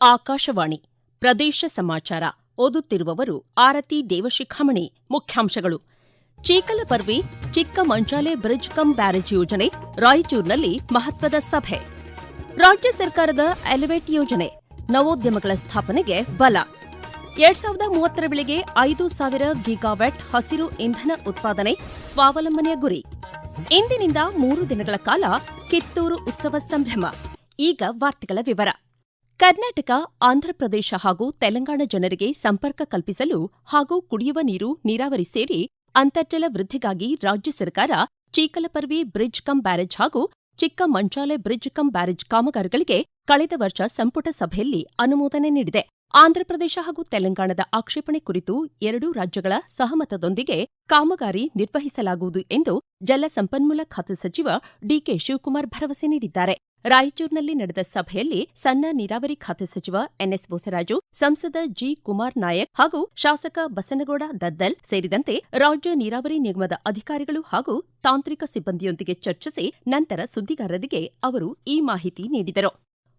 ಆಕಾಶವಾಣಿ ಪ್ರದೇಶ ಸಮಾಚಾರ ಓದುತ್ತಿರುವವರು ಆರತಿ ದೇವಶಿಖಾಮಣಿ ಮುಖ್ಯಾಂಶಗಳು. ಚೀಕಲಪರ್ವಿ ಚಿಕ್ಕ ಮಂಚಾಲೆ ಬ್ರಿಡ್ಜ್ ಕಮ್ ಬ್ಯಾರೇಜ್ ಯೋಜನೆ ರಾಯಚೂರಿನಲ್ಲಿ ಮಹತ್ವದ ಸಭೆ. ರಾಜ್ಯ ಸರ್ಕಾರದ ಎಲಿವೇಟ್ ಯೋಜನೆ ನವೋದ್ಯಮಗಳ ಸ್ಥಾಪನೆಗೆ ಬಲ. ಎರಡ್ ಸಾವಿರದ ಮೂವತ್ತರ ವೇಳೆಗೆ ಐದು ಸಾವಿರ ಗಿಗಾವ್ಯಾಟ್ ಹಸಿರು ಇಂಧನ ಉತ್ಪಾದನೆ ಸ್ವಾವಲಂಬನೆಯ ಗುರಿ. ಇಂದಿನಿಂದ ಮೂರು ದಿನಗಳ ಕಾಲ ಕಿತ್ತೂರು ಉತ್ಸವ ಸಂಭ್ರಮ. ಈಗ ವಾರ್ತೆಗಳ ವಿವರ. ಕರ್ನಾಟಕ ಆಂಧ್ರಪ್ರದೇಶ ಹಾಗೂ ತೆಲಂಗಾಣ ಜನರಿಗೆ ಸಂಪರ್ಕ ಕಲ್ಪಿಸಲು ಹಾಗೂ ಕುಡಿಯುವ ನೀರು, ನೀರಾವರಿ ಸೇರಿ ಅಂತರ್ಜಲ ವೃದ್ಧಿಗಾಗಿ ರಾಜ್ಯ ಸರ್ಕಾರ ಚೀಕಲಪರ್ವಿ ಬ್ರಿಡ್ಜ್ ಕಂ ಬ್ಯಾರೇಜ್ ಹಾಗೂ ಚಿಕ್ಕ ಮಂಚಾಲೆ ಬ್ರಿಡ್ಜ್ ಕಂ ಬ್ಯಾರೇಜ್ ಕಾಮಗಾರಿಗಳಿಗೆ ಕಳೆದ ವರ್ಷ ಸಂಪುಟ ಸಭೆಯಲ್ಲಿ ಅನುಮೋದನೆ ನೀಡಿದೆ. ಆಂಧ್ರಪ್ರದೇಶ ಹಾಗೂ ತೆಲಂಗಾಣದ ಆಕ್ಷೇಪಣೆ ಕುರಿತು ಎರಡೂ ರಾಜ್ಯಗಳ ಸಹಮತದೊಂದಿಗೆ ಕಾಮಗಾರಿ ನಿರ್ವಹಿಸಲಾಗುವುದು ಎಂದು ಜಲಸಂಪನ್ಮೂಲ ಖಾತೆ ಸಚಿವ ಡಿಕೆ ಶಿವಕುಮಾರ್ ಭರವಸೆ ನೀಡಿದ್ದಾರೆ. ರಾಯಚೂರಿನಲ್ಲಿ ನಡೆದ ಸಭೆಯಲ್ಲಿ ಸಣ್ಣ ನೀರಾವರಿ ಖಾತೆ ಸಚಿವ ಎನ್ಎಸ್ ಬೋಸರಾಜು ಸಂಸದ ಜಿ ಕುಮಾರ್ ನಾಯಕ್ ಹಾಗೂ ಶಾಸಕ ಬಸನಗೌಡ ದದ್ದಲ್ ಸೇರಿದಂತೆ ರಾಜ್ಯ ನೀರಾವರಿ ನಿಗಮದ ಅಧಿಕಾರಿಗಳು ಹಾಗೂ ತಾಂತ್ರಿಕ ಸಿಬ್ಬಂದಿಯೊಂದಿಗೆ ಚರ್ಚಿಸಿ ನಂತರ ಸುದ್ದಿಗಾರರಿಗೆ ಅವರು ಈ ಮಾಹಿತಿ ನೀಡಿದರು.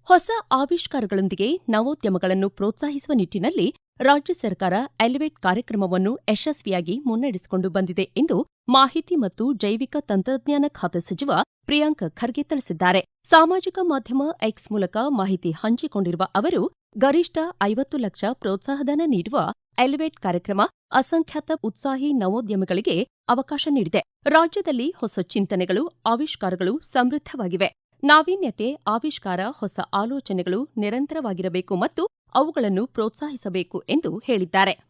ಹೊಸ ಆವಿಷ್ಕಾರಗಳೊಂದಿಗೆ ನವೋದ್ಯಮಗಳನ್ನು ಪ್ರೋತ್ಸಾಹಿಸುವ ನಿಟ್ಟಿನಲ್ಲಿ ರಾಜ್ಯ ಸರ್ಕಾರ ಎಲಿವೇಟ್ ಕಾರ್ಯಕ್ರಮವನ್ನು ಯಶಸ್ವಿಯಾಗಿ ಮುನ್ನಡೆಸಿಕೊಂಡು ಬಂದಿದೆ ಎಂದು ಮಾಹಿತಿ ಮತ್ತು ಜೈವಿಕ ತಂತ್ರಜ್ಞಾನ ಖಾತೆ ಸಚಿವ ಪ್ರಿಯಾಂಕ ಖರ್ಗೆ ತಿಳಿಸಿದ್ದಾರೆ. ಸಾಮಾಜಿಕ ಮಾಧ್ಯಮ ಎಕ್ಸ್ ಮೂಲಕ ಮಾಹಿತಿ ಹಂಚಿಕೊಂಡಿರುವ ಅವರು, ಗರಿಷ್ಠ ಐವತ್ತು ಲಕ್ಷ ಪ್ರೋತ್ಸಾಹಧನ ನೀಡುವ ಎಲಿವೇಟ್ ಕಾರ್ಯಕ್ರಮ ಅಸಂಖ್ಯಾತ ಉತ್ಸಾಹಿ ನವೋದ್ಯಮಿಗಳಿಗೆ ಅವಕಾಶ ನೀಡಿದೆ. ರಾಜ್ಯದಲ್ಲಿ ಹೊಸ ಚಿಂತನೆಗಳು, ಆವಿಷ್ಕಾರಗಳು ಸಮೃದ್ಧವಾಗಿವೆ. ನಾವೀನ್ಯತೆ, ಆವಿಷ್ಕಾರ, ಹೊಸ ಆಲೋಚನೆಗಳು ನಿರಂತರವಾಗಿರಬೇಕು ಮತ್ತು ಅವುಗಳನ್ನು ಪ್ರೋತ್ಸಾಹಿಸಬೇಕು ಎಂದು ಹೇಳಿದ್ದಾರೆ.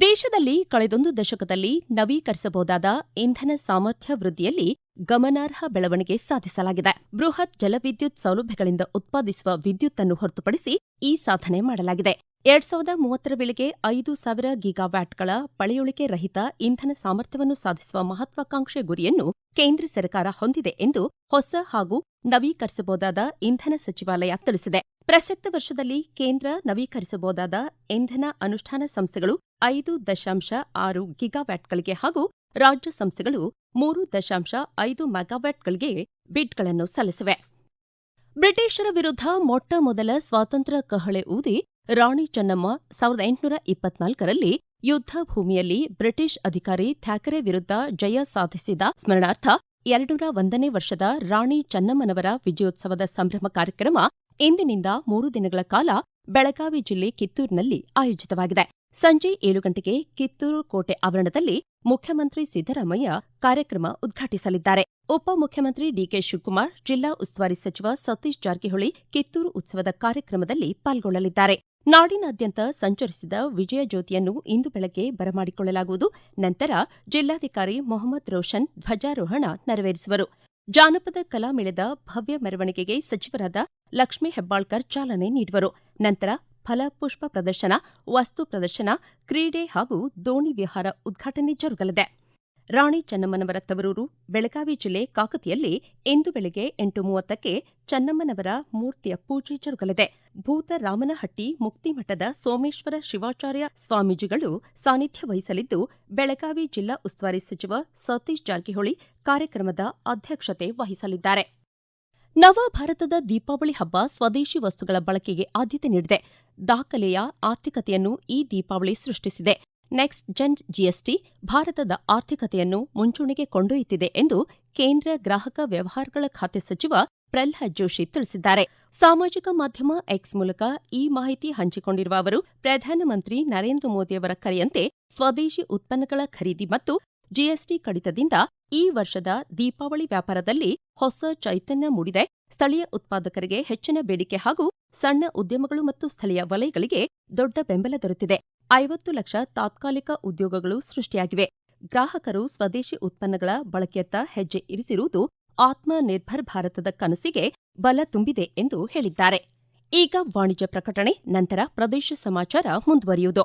ದೇಶದಲ್ಲಿ ಕಳೆದೊಂದು ದಶಕದಲ್ಲಿ ನವೀಕರಿಸಬಹುದಾದ ಇಂಧನ ಸಾಮರ್ಥ್ಯ ವೃದ್ಧಿಯಲ್ಲಿ ಗಮನಾರ್ಹ ಬೆಳವಣಿಗೆ ಸಾಧಿಸಲಾಗಿದೆ. ಬೃಹತ್ ಜಲವಿದ್ಯುತ್ ಸೌಲಭ್ಯಗಳಿಂದ ಉತ್ಪಾದಿಸುವ ವಿದ್ಯುತ್ ಅನ್ನು ಹೊರತುಪಡಿಸಿ ಈ ಸಾಧನೆ ಮಾಡಲಾಗಿದೆ. ಎರಡ್ ಸಾವಿರದ ಮೂವತ್ತರ ವೇಳೆಗೆ ಐದು ಸಾವಿರ ಗಿಗಾವ್ಯಾಟ್ಗಳ ಪಳೆಯುಳಿಕೆ ರಹಿತ ಇಂಧನ ಸಾಮರ್ಥ್ಯವನ್ನು ಸಾಧಿಸುವ ಮಹತ್ವಾಕಾಂಕ್ಷೆ ಗುರಿಯನ್ನು ಕೇಂದ್ರ ಸರ್ಕಾರ ಹೊಂದಿದೆ ಎಂದು ಹೊಸ ಹಾಗೂ ನವೀಕರಿಸಬಹುದಾದ ಇಂಧನ ಸಚಿವಾಲಯ ತಿಳಿಸಿದೆ. ಪ್ರಸಕ್ತ ವರ್ಷದಲ್ಲಿ ಕೇಂದ್ರ ನವೀಕರಿಸಬಹುದಾದ ಇಂಧನ ಅನುಷ್ಠಾನ ಸಂಸ್ಥೆಗಳು ಐದು ದಶಾಂಶ ಆರು ಗಿಗಾವ್ಯಾಟ್ಗಳಿಗೆ ಹಾಗೂ ರಾಜ್ಯ ಸಂಸ್ಥೆಗಳು ಮೂರು ದಶಾಂಶ ಐದು ಮೆಗಾವ್ಯಾಟ್ಗಳಿಗೆ ಬಿಡ್ಗಳನ್ನು ಸಲ್ಲಿಸಿವೆ. ಬ್ರಿಟಿಷರ ವಿರುದ್ಧ ಮೊಟ್ಟ ಮೊದಲ ಸ್ವಾತಂತ್ರ್ಯ ಕಹಳೆ ಊದಿ ರಾಣಿ ಚೆನ್ನಮ್ಮ ಸಾವಿರದ ಎಂಟುನೂರ ಇಪ್ಪತ್ನಾಲ್ಕರಲ್ಲಿ ಯುದ್ಧ ಭೂಮಿಯಲ್ಲಿ ಬ್ರಿಟಿಷ್ ಅಧಿಕಾರಿ ಥ್ಯಾಕರೆ ವಿರುದ್ಧ ಜಯ ಸಾಧಿಸಿದ ಸ್ಮರಣಾರ್ಥ ಎರಡುನೂರ ಒಂದನೇ ವರ್ಷದ ರಾಣಿ ಚೆನ್ನಮ್ಮನವರ ವಿಜಯೋತ್ಸವದ ಸಂಭ್ರಮ ಕಾರ್ಯಕ್ರಮ ಇಂದಿನಿಂದ ಮೂರು ದಿನಗಳ ಕಾಲ ಬೆಳಗಾವಿ ಜಿಲ್ಲೆ ಕಿತ್ತೂರಿನಲ್ಲಿ ಆಯೋಜಿತವಾಗಿದೆ. ಸಂಜೆ ಏಳು ಗಂಟೆಗೆ ಕಿತ್ತೂರು ಕೋಟೆ ಆವರಣದಲ್ಲಿ ಮುಖ್ಯಮಂತ್ರಿ ಸಿದ್ದರಾಮಯ್ಯ ಕಾರ್ಯಕ್ರಮ ಉದ್ಘಾಟಿಸಲಿದ್ದಾರೆ. ಉಪಮುಖ್ಯಮಂತ್ರಿ ಡಿಕೆ ಶಿವಕುಮಾರ್, ಜಿಲ್ಲಾ ಉಸ್ತುವಾರಿ ಸಚಿವ ಸತೀಶ್ ಜಾರಕಿಹೊಳಿ ಕಿತ್ತೂರು ಉತ್ಸವದ ಕಾರ್ಯಕ್ರಮದಲ್ಲಿ ಪಾಲ್ಗೊಳ್ಳಲಿದ್ದಾರೆ. ನಾಡಿನಾದ್ಯಂತ ಸಂಚರಿಸಿದ ವಿಜಯ ಜ್ಯೋತಿಯನ್ನು ಇಂದು ಬೆಳಗ್ಗೆ ಬರಮಾಡಿಕೊಳ್ಳಲಾಗುವುದು. ನಂತರ ಜಿಲ್ಲಾಧಿಕಾರಿ ಮೊಹಮ್ಮದ್ ರೋಷನ್ ಧ್ವಜಾರೋಹಣ ನೆರವೇರಿಸುವರು. ಜಾನಪದ ಕಲಾಮೇಳದ ಭವ್ಯ ಮೆರವಣಿಗೆಗೆ ಸಚಿವರಾದ ಲಕ್ಷ್ಮೀ ಹೆಬ್ಬಾಳ್ಕರ್ ಚಾಲನೆ ನೀಡುವರು. ನಂತರ ಫಲಪುಷ್ಪ ಪ್ರದರ್ಶನ, ವಸ್ತು ಪ್ರದರ್ಶನ, ಕ್ರೀಡೆ ಹಾಗೂ ದೋಣಿ ವಿಹಾರ ಉದ್ಘಾಟನೆ ಜರುಗಲಿದೆ. ರಾಣಿ ಚೆನ್ನಮ್ಮನವರ ತವರೂರು, ಬೆಳಗಾವಿ ಜಿಲ್ಲೆ ಕಾಕತಿಯಲ್ಲಿ ಇಂದು ಬೆಳಗ್ಗೆ ಎಂಟು ಮೂವತ್ತಕ್ಕೆ ಚೆನ್ನಮ್ಮನವರ ಮೂರ್ತಿಯ ಪೂಜೆ ಜರುಗಲಿದೆ. ಭೂತರಾಮನಹಟ್ಟಿ ಮುಕ್ತಿಮಠದ ಸೋಮೇಶ್ವರ ಶಿವಾಚಾರ್ಯ ಸ್ವಾಮೀಜಿಗಳು ಸಾನ್ನಿಧ್ಯ ವಹಿಸಲಿದ್ದು, ಬೆಳಗಾವಿ ಜಿಲ್ಲಾ ಉಸ್ತುವಾರಿ ಸಚಿವ ಸತೀಶ್ ಜಾರಕಿಹೊಳಿ ಕಾರ್ಯಕ್ರಮದ ಅಧ್ಯಕ್ಷತೆ ವಹಿಸಲಿದ್ದಾರೆ. ನವಭಾರತದ ದೀಪಾವಳಿ ಹಬ್ಬ ಸ್ವದೇಶಿ ವಸ್ತುಗಳ ಬಳಕೆಗೆ ಆದ್ಯತೆ ನೀಡಿದೆ. ದಾಖಲೆಯ ಆರ್ಥಿಕತೆಯನ್ನು ಈ ದೀಪಾವಳಿ ಸೃಷ್ಟಿಸಿದೆ. ನೆಕ್ಸ್ಟ್ ಜೆನ್ ಜಿಎಸ್ಟಿ ಭಾರತದ ಆರ್ಥಿಕತೆಯನ್ನು ಮುಂಚೂಣಿಗೆ ಕೊಂಡೊಯ್ಯುತ್ತಿದೆ ಎಂದು ಕೇಂದ್ರ ಗ್ರಾಹಕ ವ್ಯವಹಾರಗಳ ಖಾತೆ ಸಚಿವ ಪ್ರಹ್ಲಾದ್ ಜೋಶಿ ತಿಳಿಸಿದ್ದಾರೆ. ಸಾಮಾಜಿಕ ಮಾಧ್ಯಮ ಎಕ್ಸ್ ಮೂಲಕ ಈ ಮಾಹಿತಿ ಹಂಚಿಕೊಂಡಿರುವ ಅವರು, ಪ್ರಧಾನಮಂತ್ರಿ ನರೇಂದ್ರ ಮೋದಿಯವರ ಕರೆಯಂತೆ ಸ್ವದೇಶಿ ಉತ್ಪನ್ನಗಳ ಖರೀದಿ ಮತ್ತು ಜಿಎಸ್ಟಿ ಕಡಿತದಿಂದ ಈ ವರ್ಷದ ದೀಪಾವಳಿ ವ್ಯಾಪಾರದಲ್ಲಿ ಹೊಸ ಚೈತನ್ಯ ಮೂಡಿದೆ. ಸ್ಥಳೀಯ ಉತ್ಪಾದಕರಿಗೆ ಹೆಚ್ಚಿನ ಬೇಡಿಕೆ ಹಾಗೂ ಸಣ್ಣ ಉದ್ಯಮಗಳು ಮತ್ತು ಸ್ಥಳೀಯ ವಲಯಗಳಿಗೆ ದೊಡ್ಡ ಬೆಂಬಲ ದೊರೆತಿದೆ. ಐವತ್ತು ಲಕ್ಷ ತಾತ್ಕಾಲಿಕ ಉದ್ಯೋಗಗಳು ಸೃಷ್ಟಿಯಾಗಿವೆ. ಗ್ರಾಹಕರು ಸ್ವದೇಶಿ ಉತ್ಪನ್ನಗಳ ಬಳಕೆಯತ್ತ ಹೆಜ್ಜೆ ಇರಿಸಿರುವುದು ಆತ್ಮನಿರ್ಭರ್ ಭಾರತದ ಕನಸಿಗೆ ಬಲ ತುಂಬಿದೆ ಎಂದು ಹೇಳಿದ್ದಾರೆ. ಈಗ ವಾಣಿಜ್ಯ ಪ್ರಕಟಣೆ, ನಂತರ ಪ್ರದೇಶ ಸಮಾಚಾರ ಮುಂದುವರಿಯುವುದು.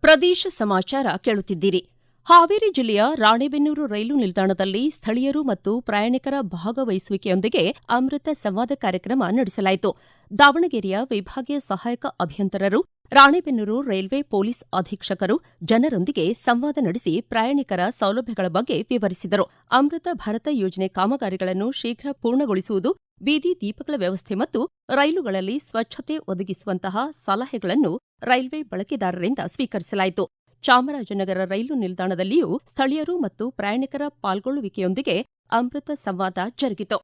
ಪ್ರದೇಶ ಸಮಾಚಾರ ಕೇಳುತ್ತಿದ್ದೀರಿ. ಹಾವೇರಿ ಜಿಲ್ಲೆಯ ರಾಣೆಬೆನ್ನೂರು ರೈಲು ನಿಲ್ದಾಣದಲ್ಲಿ ಸ್ಥಳೀಯರು ಮತ್ತು ಪ್ರಯಾಣಿಕರ ಭಾಗವಹಿಸುವಿಕೆಯೊಂದಿಗೆ ಅಮೃತ ಸಂವಾದ ಕಾರ್ಯಕ್ರಮ ನಡೆಸಲಾಯಿತು. ದಾವಣಗೆರೆಯ ವಿಭಾಗೀಯ ಸಹಾಯಕ ಅಭಿಯಂತರರು, ರಾಣೆಬೆನ್ನೂರು ರೈಲ್ವೆ ಪೊಲೀಸ್ ಅಧೀಕ್ಷಕರು ಜನರೊಂದಿಗೆ ಸಂವಾದ ನಡೆಸಿ ಪ್ರಯಾಣಿಕರ ಸೌಲಭ್ಯಗಳ ಬಗ್ಗೆ ವಿವರಿಸಿದರು. ಅಮೃತ ಭಾರತ ಯೋಜನೆ ಕಾಮಗಾರಿಗಳನ್ನು ಶೀಘ್ರ ಪೂರ್ಣಗೊಳಿಸುವುದು ಬೀದಿ ದೀಪಗಳ ವ್ಯವಸ್ಥೆ ಮತ್ತು ರೈಲುಗಳಲ್ಲಿ ಸ್ವಚ್ಛತೆ ಒದಗಿಸುವಂತಹ ಸಲಹೆಗಳನ್ನು ರೈಲ್ವೆ ಬಳಕೆದಾರರಿಂದ ಸ್ವೀಕರಿಸಲಾಯಿತು. ಚಾಮರಾಜನಗರ ರೈಲು ನಿಲ್ದಾಣದಲ್ಲಿಯೂ ಸ್ಥಳೀಯರು ಮತ್ತು ಪ್ರಯಾಣಿಕರ ಪಾಲ್ಗೊಳ್ಳುವಿಕೆಯೊಂದಿಗೆ ಅಮೃತ ಸಂವಾದ ಜರುಗಿತು.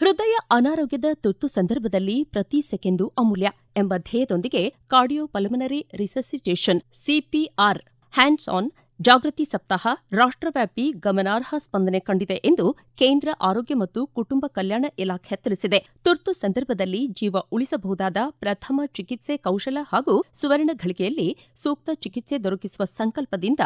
ಹೃದಯ ಅನಾರೋಗ್ಯದ ತುರ್ತು ಸಂದರ್ಭದಲ್ಲಿ ಪ್ರತಿ ಸೆಕೆಂಡು ಅಮೂಲ್ಯ ಎಂಬ ಧ್ಯೇಯದೊಂದಿಗೆ cardio pulmonary resuscitation, CPR, hands on ಜಾಗೃತಿ ಸಪ್ತಾಹ ರಾಷ್ಟ್ರವ್ಯಾಪಿ ಗಮನಾರ್ಹ ಸ್ಪಂದನೆ ಕಂಡಿದೆ ಎಂದು ಕೇಂದ್ರ ಆರೋಗ್ಯ ಮತ್ತು ಕುಟುಂಬ ಕಲ್ಯಾಣ ಇಲಾಖೆ ತಿಳಿಸಿದೆ. ತುರ್ತು ಸಂದರ್ಭದಲ್ಲಿ ಜೀವ ಉಳಿಸಬಹುದಾದ ಪ್ರಥಮ ಚಿಕಿತ್ಸೆ ಕೌಶಲ ಹಾಗೂ ಸುವರ್ಣ ಘಳಿಗೆಯಲ್ಲಿ ಸೂಕ್ತ ಚಿಕಿತ್ಸೆ ದೊರಕಿಸುವ ಸಂಕಲ್ಪದಿಂದ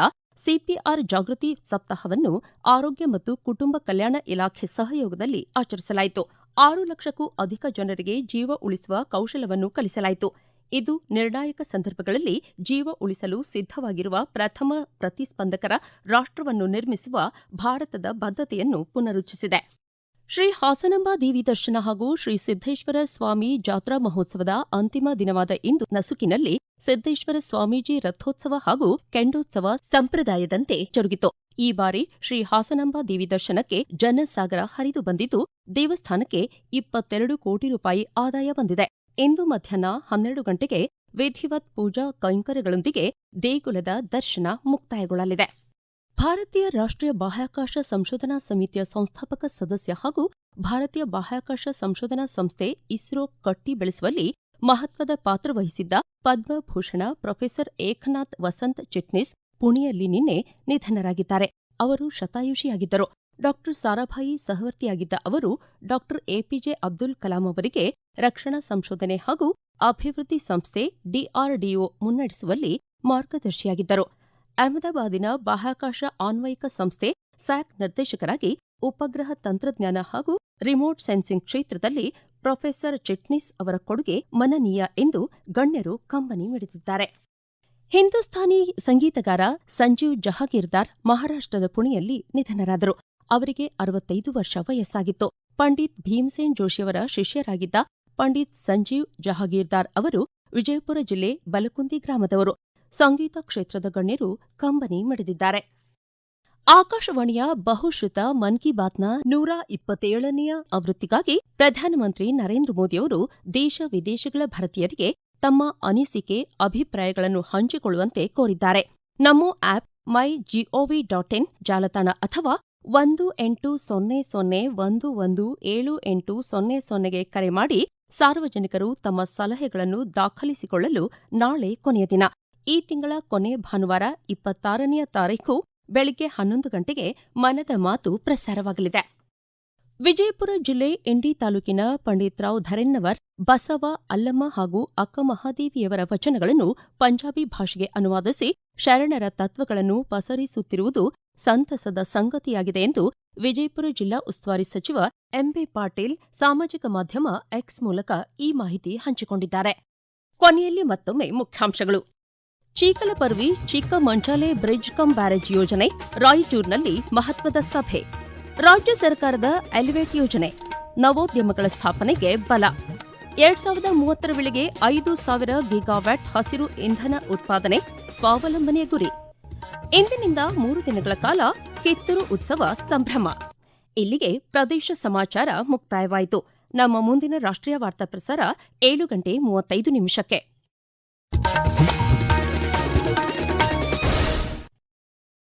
ಸಿಪಿಆರ್ ಜಾಗೃತಿ ಸಪ್ತಾಹವನ್ನು ಆರೋಗ್ಯ ಮತ್ತು ಕುಟುಂಬ ಕಲ್ಯಾಣ ಇಲಾಖೆ ಸಹಯೋಗದಲ್ಲಿ ಆಚರಿಸಲಾಯಿತು. ಆರು ಲಕ್ಷಕ್ಕೂ ಅಧಿಕ ಜನರಿಗೆ ಜೀವ ಉಳಿಸುವ ಕೌಶಲವನ್ನು ಕಲಿಸಲಾಯಿತು. ಇದು ನಿರ್ಣಾಯಕ ಸಂದರ್ಭಗಳಲ್ಲಿ ಜೀವ ಉಳಿಸಲು ಸಿದ್ಧವಾಗಿರುವ ಪ್ರಥಮ ಪ್ರತಿಸ್ಪಂದಕರ ರಾಷ್ಟವನ್ನು ನಿರ್ಮಿಸುವ ಭಾರತದ ಬದ್ಧತೆಯನ್ನು ಪುನರುಚ್ಚಿಸಿದೆ ಶ್ರೀ ಹಾಸನಾಂಬ ದೇವಿ ದರ್ಶನ ಹಾಗೂ ಶ್ರೀ ಸಿದ್ದೇಶ್ವರ ಸ್ವಾಮಿ ಜಾತ್ರಾ ಮಹೋತ್ಸವದ ಅಂತಿಮ ದಿನವಾದ ಇಂದು ನಸುಕಿನಲ್ಲಿ ಸಿದ್ದೇಶ್ವರ ಸ್ವಾಮೀಜಿ ರಥೋತ್ಸವ ಹಾಗೂ ಕೆಂಡೋತ್ಸವ ಸಂಪ್ರದಾಯದಂತೆ ಜರುಗಿತು. ಈ ಬಾರಿ ಶ್ರೀ ಹಾಸನಾಂಬ ದೇವಿ ದರ್ಶನಕ್ಕೆ ಜನಸಾಗರ ಹರಿದು ಬಂದಿದ್ದು, ದೇವಸ್ಥಾನಕ್ಕೆ ಇಪ್ಪತ್ತೆರಡು ಕೋಟಿ ರೂಪಾಯಿ ಆದಾಯ ಬಂದಿದೆ. ಇಂದು ಮಧ್ಯಾಹ್ನ ಹನ್ನೆರಡು ಗಂಟೆಗೆ ವಿಧಿವತ್ ಪೂಜಾ ಕೈಂಕರ್ಯಗಳೊಂದಿಗೆ ದೇಗುಲದ ದರ್ಶನ ಮುಕ್ತಾಯಗೊಳ್ಳಲಿದೆ. ಭಾರತೀಯ ರಾಷ್ಟ್ರೀಯ ಬಾಹ್ಯಾಕಾಶ ಸಂಶೋಧನಾ ಸಮಿತಿಯ ಸಂಸ್ಥಾಪಕ ಸದಸ್ಯ ಹಾಗೂ ಭಾರತೀಯ ಬಾಹ್ಯಾಕಾಶ ಸಂಶೋಧನಾ ಸಂಸ್ಥೆ ಇಸ್ರೋ ಕಟ್ಟಿ ಬೆಳೆಸುವಲ್ಲಿ ಮಹತ್ವದ ಪಾತ್ರ ವಹಿಸಿದ್ದ ಪದ್ಮಭೂಷಣ ಪ್ರೊಫೆಸರ್ ಏಕನಾಥ್ ವಸಂತ್ ಚಿಟ್ನಿಸ್ ಪುಣೆಯಲ್ಲಿ ನಿನ್ನೆ ನಿಧನರಾಗಿದ್ದಾರೆ. ಅವರು ಶತಾಯುಷಿಯಾಗಿದ್ದರು. ಡಾಕ್ಟರ್ ಸಾರಾಭಾಯಿ ಸಹವರ್ತಿಯಾಗಿದ್ದ ಅವರು ಡಾಕ್ಟರ್ ಎಪಿಜೆ ಅಬ್ದುಲ್ ಕಲಾಂ ಅವರಿಗೆ ರಕ್ಷಣಾ ಸಂಶೋಧನೆ ಹಾಗೂ ಅಭಿವೃದ್ಧಿ ಸಂಸ್ಥೆ ಡಿಆರ್ಡಿಒ ಮುನ್ನಡೆಸುವಲ್ಲಿ ಮಾರ್ಗದರ್ಶಿಯಾಗಿದ್ದರು. ಅಹಮದಾಬಾದಿನ ಬಾಹ್ಯಾಕಾಶ ಆನ್ವಯಿಕ ಸಂಸ್ಥೆ ಸ್ಯಾಕ್ ನಿರ್ದೇಶಕರಾಗಿ ಉಪಗ್ರಹ ತಂತ್ರಜ್ಞಾನ ಹಾಗೂ ರಿಮೋಟ್ ಸೆನ್ಸಿಂಗ್ ಕ್ಷೇತ್ರದಲ್ಲಿ ಪ್ರೊಫೆಸರ್ ಚಿಟ್ನಿಸ್ ಅವರ ಕೊಡುಗೆ ಮನನೀಯ ಎಂದು ಗಣ್ಯರು ಕಂಬನಿ ಮಿಡಿದಿದ್ದಾರೆ. ಹಿಂದೂಸ್ತಾನಿ ಸಂಗೀತಗಾರ ಸಂಜೀವ್ ಜಹಾಗೀರ್ದಾರ್ ಮಹಾರಾಷ್ಟ್ರದ ಪುಣೆಯಲ್ಲಿ ನಿಧನರಾದರು. ಅವರಿಗೆ ಅರವತ್ತೈದು ವರ್ಷ ವಯಸ್ಸಾಗಿತ್ತು. ಪಂಡಿತ್ ಭೀಮಸೇನ್ ಜೋಶಿಯವರ ಶಿಷ್ಯರಾಗಿದ್ದ ಪಂಡಿತ್ ಸಂಜೀವ್ ಜಹಾಗೀರ್ದಾರ್ ಅವರು ವಿಜಯಪುರ ಜಿಲ್ಲೆ ಬಲಕುಂದಿ ಗ್ರಾಮದವರು. ಸಂಗೀತ ಕ್ಷೇತ್ರದ ಗಣ್ಯರು ಕಂಬನಿ ಮಡಿದಿದ್ದಾರೆ. ಆಕಾಶವಾಣಿಯ ಬಹುಶ್ರುತ ಮನ್ ಕಿ ಬಾತ್ನ ನೂರ ಇಪ್ಪತ್ತೇಳನೆಯ ಆವೃತ್ತಿಗಾಗಿ ಪ್ರಧಾನಮಂತ್ರಿ ನರೇಂದ್ರ ಮೋದಿಯವರು ದೇಶ ವಿದೇಶಗಳ ಭಾರತೀಯರಿಗೆ ತಮ್ಮ ಅನಿಸಿಕೆ, ಅಭಿಪ್ರಾಯಗಳನ್ನು ಹಂಚಿಕೊಳ್ಳುವಂತೆ ಕೋರಿದ್ದಾರೆ. NaMo app my GOV dot in ಜಾಲತಾಣ ಅಥವಾ ಒಂದು ಎಂಟು ಸೊನ್ನೆ ಸೊನ್ನೆ ಒಂದು ಒಂದು ಏಳು ಎಂಟು ಸೊನ್ನೆ ಸೊನ್ನೆಗೆ ಕರೆ ಮಾಡಿ ಸಾರ್ವಜನಿಕರು ತಮ್ಮ ಸಲಹೆಗಳನ್ನು ದಾಖಲಿಸಿಕೊಳ್ಳಲು ನಾಳೆ ಕೊನೆಯ ದಿನ. ಈ ತಿಂಗಳ ಕೊನೆ ಭಾನುವಾರ ಇಪ್ಪತ್ತಾರನೆಯ ತಾರೀಖು ಬೆಳಗ್ಗೆ ಹನ್ನೊಂದು ಗಂಟೆಗೆ ಮನದ ಮಾತು ಪ್ರಸಾರವಾಗಲಿದೆ. ವಿಜಯಪುರ ಜಿಲ್ಲೆ ಇಂಡಿ ತಾಲೂಕಿನ ಪಂಡಿತ್ರಾವ್ ಧರೆನ್ನವರ್, ಬಸವ ಅಲ್ಲಮ್ಮ ಹಾಗೂ ಅಕ್ಕ ಮಹಾದೇವಿಯವರ ವಚನಗಳನ್ನು ಪಂಜಾಬಿ ಭಾಷೆಗೆ ಅನುವಾದಿಸಿ ಶರಣರ ತತ್ವಗಳನ್ನು ಪಸರಿಸುತ್ತಿರುವುದು ಸಂತಸದ ಸಂಗತಿಯಾಗಿದೆ ಎಂದು ವಿಜಯಪುರ ಜಿಲ್ಲಾ ಉಸ್ತುವಾರಿ ಸಚಿವ ಎಂಬಿ ಪಾಟೀಲ್ ಸಾಮಾಜಿಕ ಮಾಧ್ಯಮ ಎಕ್ಸ್ ಮೂಲಕ ಈ ಮಾಹಿತಿ ಹಂಚಿಕೊಂಡಿದ್ದಾರೆ. ಕೊನೆಯಲ್ಲಿ ಮತ್ತೊಮ್ಮೆ ಮುಖ್ಯಾಂಶಗಳು. ಚೀಕಲಪರ್ವಿ ಚಿಕ್ಕ ಮಂಚಾಲೆ ಬ್ರಿಡ್ಜ್ ಕಮ್ ಬ್ಯಾರೇಜ್ ಯೋಜನೆ ರಾಯಚೂರಿನಲ್ಲಿ ಮಹತ್ವದ ಸಭೆ. ರಾಜ್ಯ ಸರ್ಕಾರದ ಎಲಿವೇಟ್ ಯೋಜನೆ ನವೋದ್ಯಮಗಳ ಸ್ಥಾಪನೆಗೆ ಬಲ. ಎರಡ್ ಸಾವಿರದ ಮೂವತ್ತರ ವೇಳೆಗೆ ಐದು ಸಾವಿರ ಗಿಗಾವ್ಯಾಟ್ ಹಸಿರು ಇಂಧನ ಉತ್ಪಾದನೆ ಸ್ವಾವಲಂಬನೆಯ ಗುರಿ. ಇಂದಿನಿಂದ ಮೂರು ದಿನಗಳ ಕಾಲ ಕಿತ್ತೂರು ಉತ್ಸವ ಸಂಭ್ರಮ. ಇಲ್ಲಿಗೆ ಪ್ರದೇಶ ಸಮಾಚಾರ ಮುಕ್ತಾಯವಾಯಿತು. ನಮ್ಮ ಮುಂದಿನ ರಾಷ್ಟ್ರೀಯ ವಾರ್ತಾ ಪ್ರಸಾರ ಏಳು ಗಂಟೆ ಮೂವತ್ತೈದು ನಿಮಿಷಕ್ಕೆ.